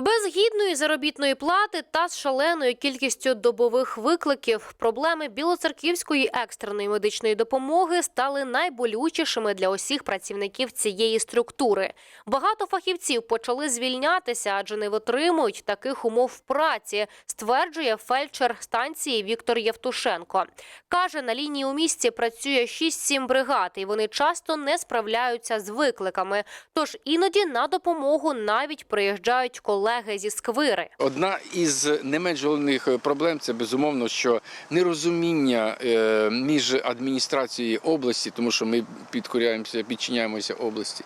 Без гідної заробітної плати та з шаленою кількістю добових викликів проблеми білоцерківської екстреної медичної допомоги стали найболючішими для усіх працівників цієї структури. Багато фахівців почали звільнятися, адже не витримують таких умов праці, стверджує фельдшер станції Віктор Євтушенко. Каже, на лінії у місті працює 6-7 бригад, і вони часто не справляються з викликами. Тож іноді на допомогу навіть приїжджають колеги зі сквири. Одна із не менш головних е, проблем це безумовно, що нерозуміння е, між адміністрацією області, тому що ми підкоряємося, підчиняємося області.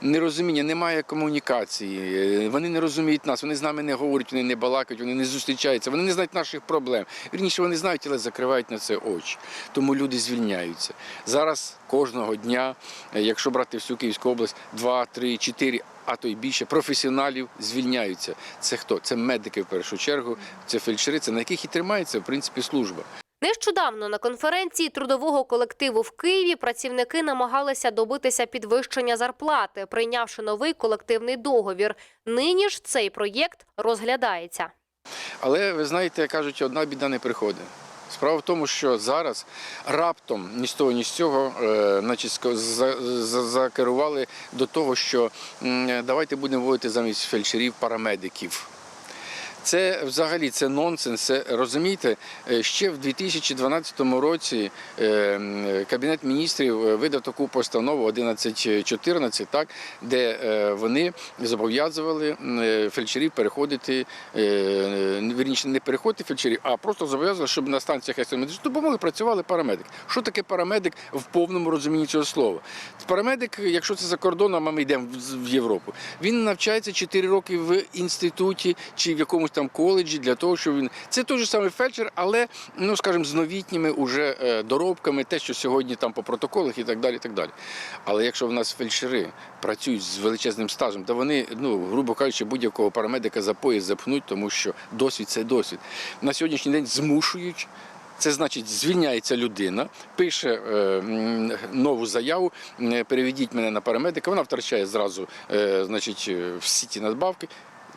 Нерозуміння, немає комунікації. е, Вони не розуміють нас, вони з нами не говорять, вони не балакають, вони не зустрічаються, вони не знають наших проблем. Вірніше, вони знають, але закривають на це очі. Тому люди звільняються. Зараз кожного дня, якщо брати всю Київську область, два, три, чотири. А то й більше професіоналів звільняються. Це хто? Це медики в першу чергу, це фельдшери, це на яких і тримається в принципі служба. Нещодавно на конференції трудового колективу в Києві працівники намагалися добитися підвищення зарплати, прийнявши новий колективний договір. Нині ж цей проєкт розглядається. Але ви знаєте, кажуть, одна біда не приходить. Справа в тому, що зараз раптом ні з того, ні з цього е, значить, закерували до того, що давайте будемо вводити замість фельдшерів парамедиків. Це взагалі це нонсенс. Це розумієте, е, ще в 2012 році е, Кабінет міністрів е, видав таку постанову 1114, так, де вони зобов'язували фельдшерів переходити, вірніше не переходити фельдшерів, а просто зобов'язували, щоб на станціях екстреної медичної допомоги працювали парамедики. Що таке парамедик в повному розумінні цього слова? Парамедик, якщо це за кордоном, а ми йдемо в Європу, він навчається 4 роки в інституті чи в якомусь там коледжі для того, щоб він це той же самий фельдшер, але ну скажімо, з новітніми уже е, доробками, те, що сьогодні там по протоколах і так далі. І так далі. Але якщо в нас фельдшери працюють з величезним стажем, то вони, ну грубо кажучи, будь-якого парамедика за пояс запхнуть, тому що досвід це досвід. На сьогоднішній день змушують. Це значить, звільняється людина, пише е, нову заяву, переведіть мене на парамедика. Вона втрачає зразу е, значить, е, всі ті надбавки,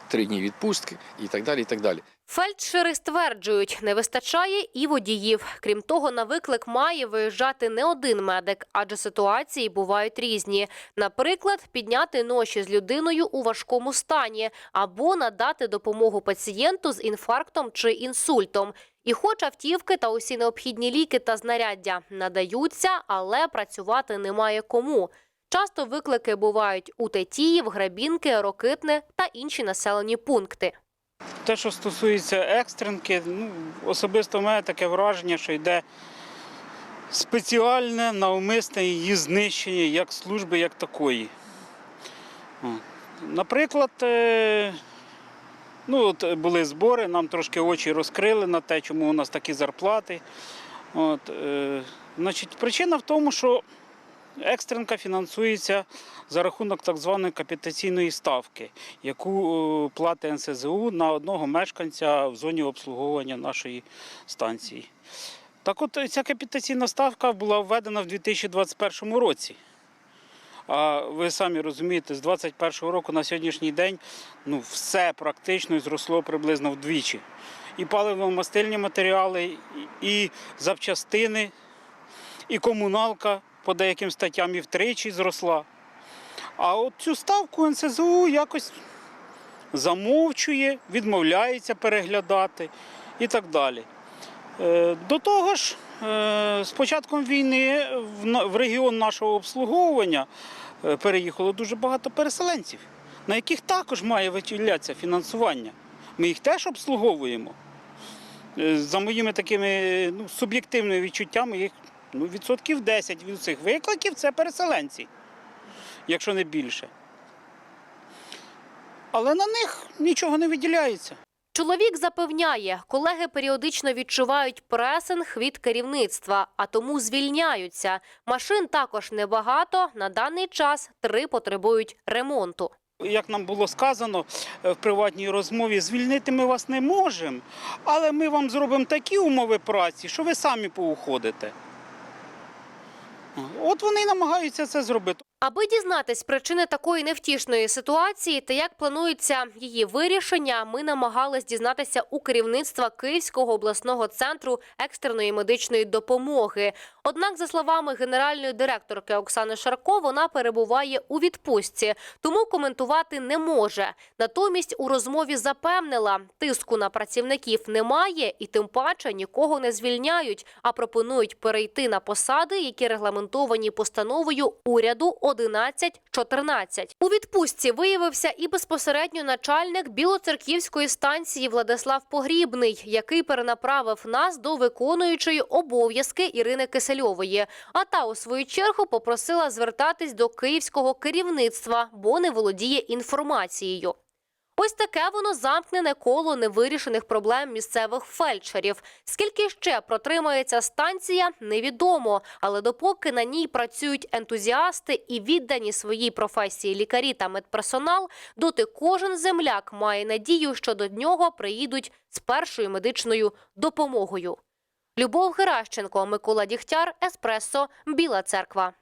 три дні відпустки і так далі. І так далі. Фельдшери стверджують, не вистачає і водіїв. Крім того, на виклик має виїжджати не один медик, адже ситуації бувають різні. Наприклад, підняти ноші з людиною у важкому стані або надати допомогу пацієнту з інфарктом чи інсультом. І хоч автівки та усі необхідні ліки та знаряддя надаються, але працювати немає кому. Часто виклики бувають у Тетіїв, Грабінки, Рокитне та інші населені пункти. Те, що стосується екстренки, ну, особисто в мене таке враження, що йде спеціальне навмисне її знищення як служби, як такої. Наприклад, е, ну, от були збори, нам трошки очі розкрили на те, чому у нас такі зарплати. От, е, значить, причина в тому, що Екстренка фінансується за рахунок так званої капітаційної ставки, яку е, платить НСЗУ на одного мешканця в зоні обслуговування нашої станції. Так от ця капітаційна ставка була введена в 2021 році. А ви самі розумієте, з 2021 року на сьогоднішній день ну, все практично зросло приблизно вдвічі. І паливно-мастильні матеріали, і запчастини, і комуналка по деяким статтям і втричі зросла. А от цю ставку НСЗУ якось замовчує, відмовляється переглядати і так далі. Е, До того ж, е, з початком війни в регіон нашого обслуговування е, переїхало дуже багато переселенців, на яких також має виділятися фінансування. Ми їх теж обслуговуємо. За моїми такими ну, суб'єктивними відчуттями, їх ну, відсотків 10 від цих викликів це переселенці, якщо не більше. Але на них нічого не виділяється. Чоловік запевняє, колеги періодично відчувають пресинг від керівництва, а тому звільняються. Машин також небагато. На даний час три потребують ремонту. Як нам було сказано е, в приватній розмові, звільнити ми вас не можемо, але ми вам зробимо такі умови праці, що ви самі поуходите. От вони намагаються це зробити. Аби дізнатись причини такої невтішної ситуації та як планується її вирішення, ми намагались дізнатися у керівництва Київського обласного центру екстреної медичної допомоги. Однак, за словами генеральної директорки Оксани Шарко, вона перебуває у відпустці, тому коментувати не може. Натомість у розмові запевнила, тиску на працівників немає і тим паче нікого не звільняють, а пропонують перейти на посади, які регламентовані постановою уряду 1114. У відпустці виявився і безпосередньо начальник Білоцерківської станції Владислав Погрібний, який перенаправив нас до виконуючої обов'язки Ірини Кисельової. А та у свою чергу попросила звертатись до київського керівництва, бо не володіє інформацією. Ось таке воно замкнене коло невирішених проблем місцевих фельдшерів. Скільки ще протримається станція, невідомо. Але допоки на ній працюють ентузіасти і віддані своїй професії лікарі та медперсонал, доти кожен земляк має надію, що до нього приїдуть з першою медичною допомогою. Любов Геращенко, Микола Дігтяр, Еспресо, Біла Церква.